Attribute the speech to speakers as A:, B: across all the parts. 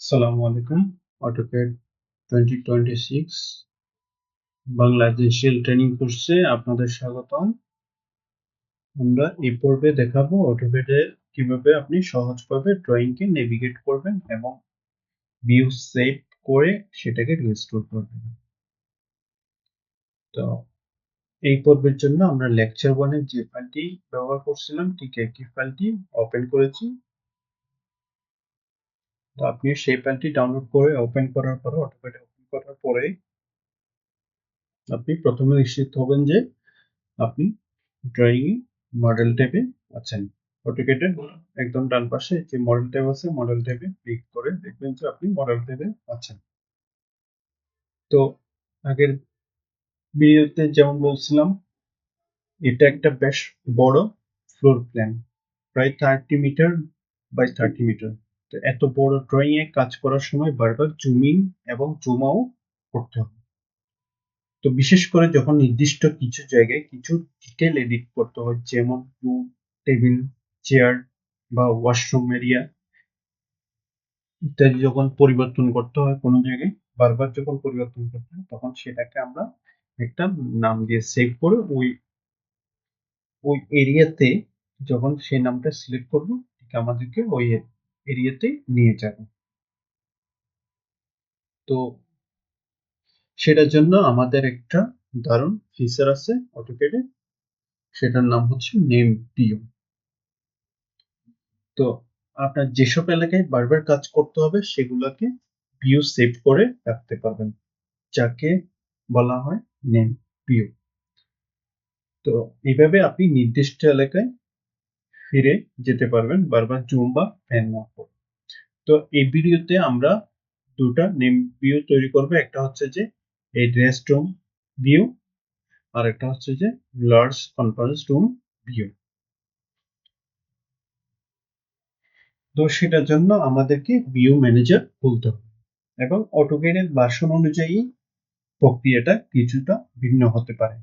A: আসসালামু আলাইকুম। AutoCAD twenty twenty six বাংলাদেশের ট্রেনিং কোর্সে আপনাদের স্বাগতম। আমরা এই পর্বে দেখাবো অটোক্যাডে কীভাবে আপনি সহজভাবে ড্রয়িংকে নেভিগেট করবেন এবং ভিউ সেভ করে সেটাকে রিস্টোর করবেন। তো এই পর্বের জন্য আমরা লেকচার ওয়ানের যে ফাইলটি ব্যবহার করছিলাম, ঠিক একই ফাইলটি ওপেন করেছি। তো আপনি সেই ফাইলটি ডাউনলোড করে ওপেন করার পরে অটোক্যাডে ওপেন করার পরে আপনি প্রথমে নিশ্চিত হবেন যে আপনি ড্রয়িং মডেল ট্যাবে আছেন। অটোকেটের একদম ডান পাশে যে মডেল ট্যাব আছে মডেল ট্যাবে ক্লিক করে দেখবেন যে আপনি মডেল ট্যাবে আছেন। তো আগের ভিডিওতে যেমন বলছিলাম, এটা একটা বেশ বড় ফ্লোর প্ল্যান প্রায় thirty metre by thirty metre এত বড় ড্রয়িং এ কাজ করার সময় বারবার জুমিং এবং জুম আউট করতে হবে। তো বিশেষ করে যখন নির্দিষ্ট কিছু জায়গায় কিছু ডিটেল এডিট করতে হয়, যেমন টেবিল চেয়ার বা ওয়াশরুম এরিয়া ইত্যাদি যখন পরিবর্তন করতে হয় কোনো জায়গায়, বারবার যখন পরিবর্তন করতে হয়, তখন সেটাকে আমরা একটা নাম দিয়ে সেভ করে ওই ওই এরিয়াতে যখন সেই নামটা সিলেক্ট করব আমাদেরকে ওই এরিয়াতে নিয়ে যাবে। তো সেটার জন্য আমাদের একটা দারুণ ফিচার আছে অটোকেডে সেটার নাম হচ্ছে নেম পিও তো আপনার যেসব এলাকায় বারবার কাজ করতে হবে সেগুলোকে ভিউ সেভ করে রাখতে পারবেন, যাকে বলা হয় নেম পিও তো এইভাবে আপনি নির্দিষ্ট এলাকায় ফিরে যেতে পারবেন বারবার জুম বা ফ্যান না করে তো এই ভিডিওতে আমরা দুটা নেম ভিউ তৈরি করবে। একটা হচ্ছে যে এই রেস্ট রুম ভিউ আর একটা হচ্ছে যে লার্জ কনফারেন্স রুম ভিউ তো সেটার জন্য আমাদেরকে ভিউ ম্যানেজার খুলতে হবে এবং অটোকেডের ভার্সন অনুযায়ী প্রক্রিয়াটা কিছুটা ভিন্ন হতে পারে।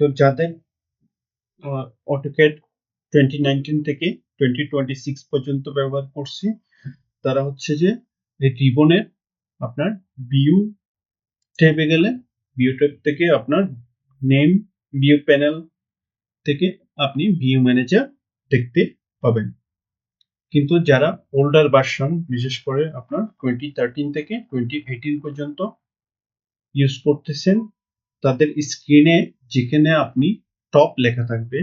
A: তো যাদের অটোকেড টোয়েন্টি নাইনটিন থেকে টোয়েন্টি টোয়েন্টি সিক্স পর্যন্ত ব্যবহার করছি। তারা হচ্ছে যে, এই রিবনের আপনার ভিউ ট্যাবে গেলে ভিউ ট্যাব থেকে আপনার নেম ভিউ প্যানেল থেকে আপনি ভিউ ম্যানেজার দেখতে পাবেন। কিন্তু যারা ওল্ডার ভার্সন বিশেষ করে আপনার টোয়েন্টি থার্টিন থেকে টোয়েন্টি এইটিন পর্যন্ত ইউজ করতেছেন, তাদের স্ক্রিনে যেখানে আপনি টপ লেখা থাকবে,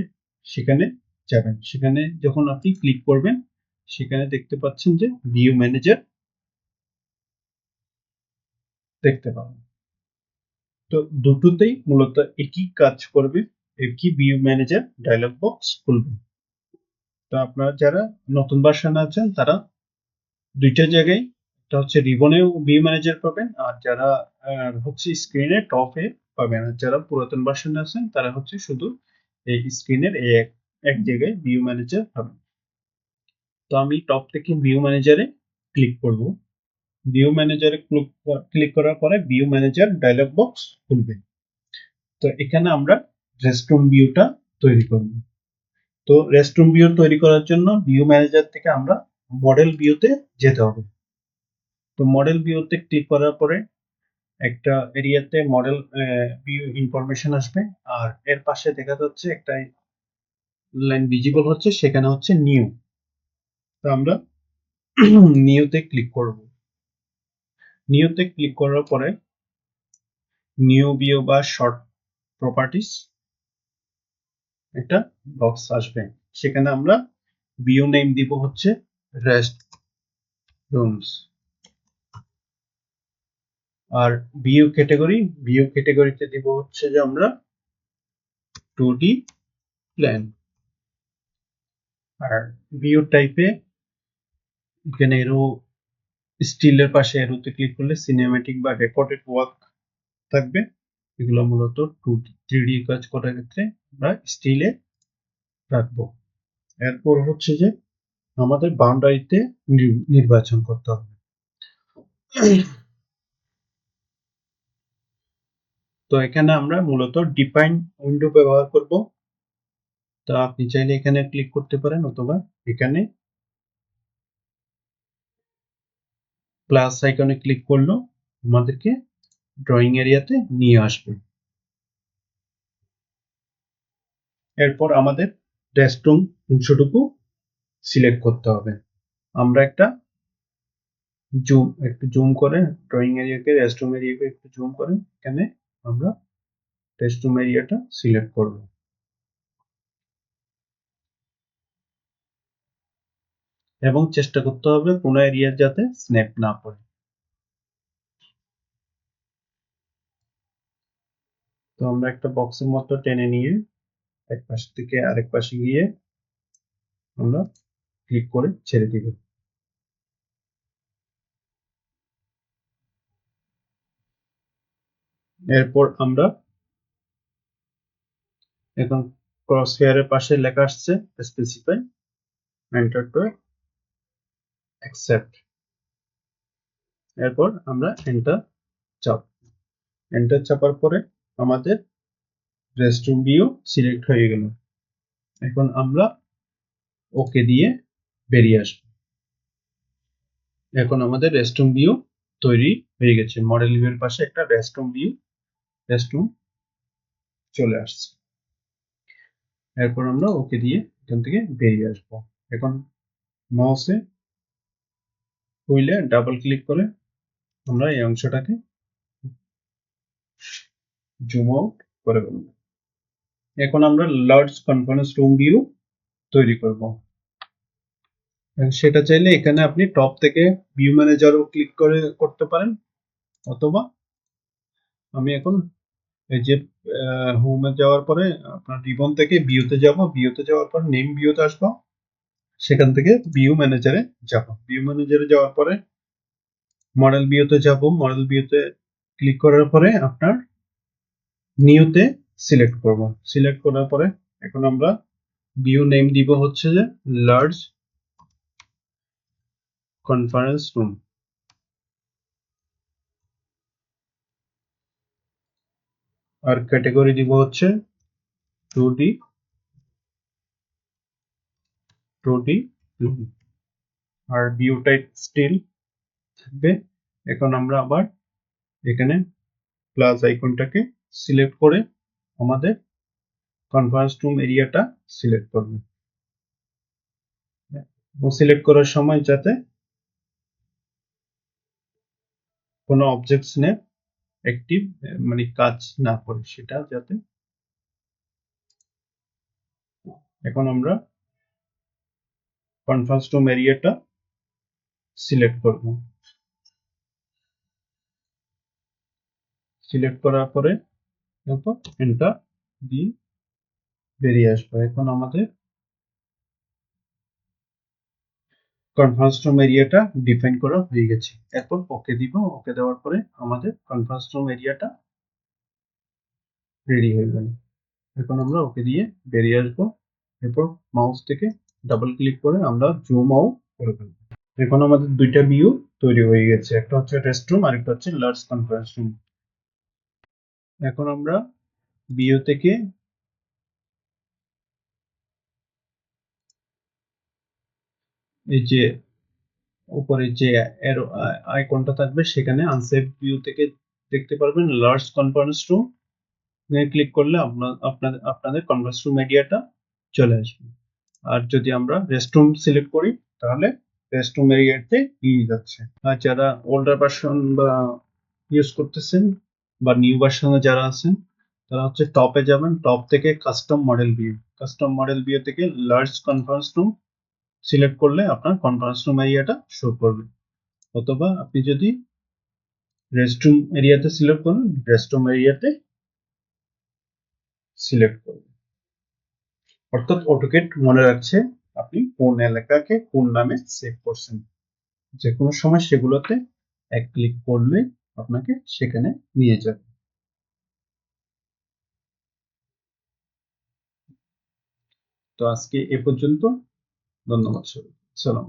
A: সেখানে যাবেন। সেখানে যখন আপনি ক্লিক করবেন, সেখানে দেখতে পাচ্ছেন যে ভিউ ম্যানেজার দেখতে পাবেন। তো দুটোতেই মূলত একই কাজ করবে, একই ভিউ ম্যানেজার ডায়লগ বক্স খুলবে। তো আপনারা যারা নতুন ভার্সন আছেন, তারা দুইটা জায়গায় এটা হচ্ছে রিবনেও ভিউ ম্যানেজার পাবেন, আর যারা হচ্ছে স্ক্রিনে টপে পাবেন। যারা পুরাতন ভার্সন আছেন, তারা হচ্ছে শুধু এই স্ক্রিনের এই এক জায়গায় ভিউ ম্যানেজার পাবেন। তো আমি টপ থেকে ভিউ ম্যানেজারে ক্লিক করব। ভিউ ম্যানেজারে ক্লিক করার পরে ভিউ ম্যানেজার ডায়লগ বক্স খুলবে। তো এখানে আমরা রেস্টরুম ভিউটা তৈরি করব। তো রেস্টরুম ভিউ তৈরি করার জন্য ভিউ ম্যানেজার থেকে আমরা মডেল ভিউতে যেতে হবে। তো মডেল ভিউতে ক্লিক করার পরে একটা এরিয়াতে মডেল ইনফরমেশন আসবে। আর এর পাশে দেখা যাচ্ছে একটা লাইন ভিজিবল হচ্ছে, সেখানে হচ্ছে নিউ তো আমরা নিউতে ক্লিক করব। নিউতে ক্লিক করার পরে নিউ ভিউ বা শর্ট প্রপার্টিস একটা বক্স আসবে। সেখানে আমরা ভিউ নেম দিব হচ্ছে রেস্ট রুমস আর ভিউ ক্যাটাগরি ভিউ ক্যাটাগরিতে দিব হচ্ছে যে আমরা টু ডি প্ল্যান আর ভিউ টাইপে এখানে এরো স্টিলের পাশে এরোতে ক্লিক করলে সিনেমেটিক বা রেকর্ডেড ওয়ার্ক থাকবে। এগুলো মূলত টু ডি থ্রি ডি কাজ করার ক্ষেত্রে আমরা স্টিলে রাখব। এরপর হচ্ছে যে আমাদের বাউন্ডারিতে নির্বাচন করতে হবে। তো এখানে আমরা মূলত ডিফাইন উইন্ডো ব্যবহার করব। তো আপনি চাইলে এখানে ক্লিক করতে পারেন অথবা এখানে প্লাস আইকনে ক্লিক করল, আমাদেরকে ড্রয়িং এরিয়াতে নিয়ে আসবে। এরপর আমাদের রেস্টরুম অংশটুকু সিলেক্ট করতে হবে। আমরা একটা জুম একটু জুম করে ড্রয়িং এরিয়াকে রেস্টরুম এরিয়াকে একটু জুম করে, এখানে আমরা রেস্টরুম এরিয়াটা সিলেক্ট করব। এবং চেষ্টা করতে হবে কোনো এরিয়া যাতে স্ন্যাপ না পড়ে। তো আমরা একটা বক্সের মতো টেনে নিয়ে এক পাশ থেকে আরেক পাশে গিয়ে আমরা ক্লিক করে ছেড়ে দিব। এরপর আমরা এখন ক্রস হেয়ারের পাশে লেখা আসছে স্পেসিফাই এন্টার টু অ্যাকসেপ্ট এরপর আমরা এন্টার চাপ। এন্টার চাপার পরে আমাদের রেস্টরুম ভিউ সিলেক্ট হয়ে গেল। এখন আমরা ওকে দিয়ে বেরিয়ে আসব। এখন আমাদের রেস্টরুম ভিউ তৈরি হয়ে গেছে। মডেল ভিউর পাশে একটা রেস্টরুম ভিউ রেস্টরুম চলে আসছে। এরপর আমরা ওকে দিয়ে এখান থেকে বেরিয়ে আসব। এখন মাউসে হইলে ডাবল ক্লিক করে আমরা এই অংশটাকে জুম আউট করে ফেলব। এখন আমরা লার্জ কনফারেন্স রুম ভিউ তৈরি করব। সেটা চাইলে এখানে আপনি টপ থেকে ভিউ ম্যানেজারও ক্লিক করে, করতে পারেন। অথবা আমি এখন এই যে হোমে যাওয়ার পরে আপনার রিবন থেকে ভিউতে যাব ভিউতে যাওয়ার পর নেম বিওতে আসব। সেখান থেকে ভিউ ম্যানেজারে যাব। ভিউ ম্যানেজারে যাওয়ার পরে মডেল ভিউতে যাব। মডেল ভিউতে ক্লিক করার পরে আপনার নিউতে সিলেক্ট করব। সিলেক্ট করার পরে এখন আমরা ভিউ নেম দিব হচ্ছে যে লার্জ কনফারেন্স রুম আর ক্যাটাগরি দিব হচ্ছে টু ডি টু ডি আর ভিউ টাইপ স্টিল থাকবে। এখন আমরা আবার এখানে প্লাস আইকনটাকে সিলেক্ট করে আমাদের কনফারেন্স রুম এরিয়াটা সিলেক্ট করব। সিলেক্ট করার সময় যাতে কোনো অবজেক্টস নে অ্যাক্টিভ মানে কাজ না করে সেটা যাতে এখন আমরা কনফারেন্স রুম এরিয়াটা সিলেক্ট করব। সিলেক্ট করার পরে এরপর এন্টার দিয়ে বেরিয়ে আসব। এখন আমাদের কনফারেন্স রুম এরিয়াটা ডিফাইন করা হয়ে গেছে। এরপর ওকে দিব, ওকে দেওয়ার পরে আমাদের কনফারেন্স রুম এরিয়াটা রেডি হয়ে গেল। এখন আমরা ওকে দিয়ে বেরিয়ে আসব এরপর মাউস থেকে ডাবল ক্লিক করে আমরা জুম আউট করে ফেলব। এখন আমাদের দুইটা ভিউ তৈরি হয়ে গেছে, একটা হচ্ছে রেস্ট রুম আর একটা হচ্ছে লার্জ কনফারেন্স রুম এখন আমরা ভিউ থেকে এই যে উপরে যে এরো আইকনটা থাকবে, সেখানে আনসেভ ভিউ থেকে দেখতে পারবেন লার্জ কনফারেন্স রুম ক্লিক করলে আপনার আপনাদের আপনাদের কনফারেন্স রুম এরিয়াটা চলে আসবে। আর যদি আমরা রেস্টরুম সিলেক্ট করি, তাহলে রেস্টরুম এরিয়াতে নিয়ে যাচ্ছে। আর যারা ওল্ডার ভার্সন বা ইউজ করতেছেন বা নিউ ভার্সনে যারা আছেন, তারা হচ্ছে টপে যাবেন। টপ থেকে custom model view custom model view থেকে লার্জ কনফারেন্স রুম সিলেক্ট করলে আপনার কনফারেন্স রুম এরিয়াটা শো করবে। অথবা আপনি যদি রেস্টরুম এরিয়াতে সিলেক্ট করেন রেস্টরুম এরিয়াতে সিলেক্ট করবেন। অর্থাৎ অটোকেট মনে রাখছে আপনি কোন এলাকাকে কোন নামে সেভ করছেন। যে কোনো সময় সেগুলোতে এক ক্লিক করলে আপনাকে সেখানে নিয়ে যাবে। তো আজকে এ পর্যন্ত। ধন্যবাদ সবাই সালাম